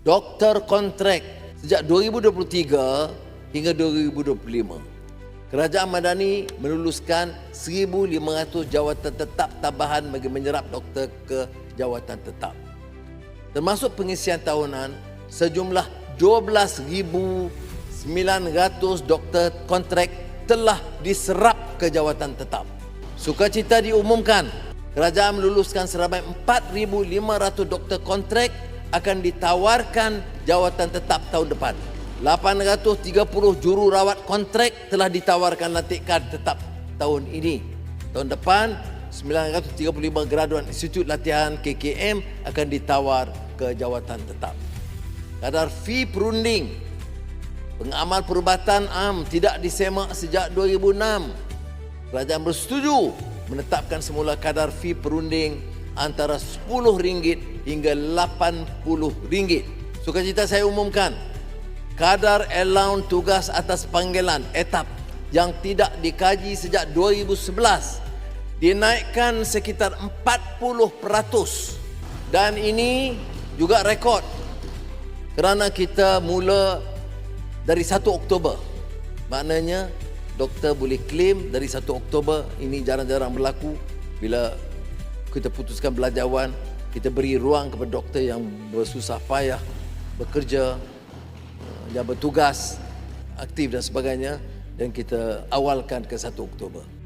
doktor kontrak sejak 2023 hingga 2025. Kerajaan Madani meluluskan 1,500 jawatan tetap tambahan bagi menyerap doktor ke jawatan tetap. Termasuk pengisian tahunan sejumlah 12,900 doktor kontrak telah diserap ke jawatan tetap. Sukacita diumumkan kerajaan meluluskan seramai 4,500 doktor kontrak akan ditawarkan jawatan tetap tahun depan. 830 jururawat kontrak telah ditawarkan lantikan tetap tahun ini. Tahun depan 935 graduan Institut Latihan KKM akan ditawar ke jawatan tetap. Kadar fee perunding pengamal perubatan am tidak disemak sejak 2006. Kerajaan bersetuju menetapkan semula kadar fee perunding antara RM10 hingga RM80. Sukacita saya umumkan kadar allowance tugas atas panggilan etap yang tidak dikaji sejak 2011 dinaikkan sekitar 40% dan ini juga rekod kerana kita mula dari 1 Oktober maknanya doktor boleh claim dari 1 Oktober ini jarang-jarang berlaku bila kita putuskan belanjawan kita beri ruang kepada doktor yang bersusah payah bekerja yang bertugas aktif dan sebagainya dan kita awalkan ke 1 Oktober.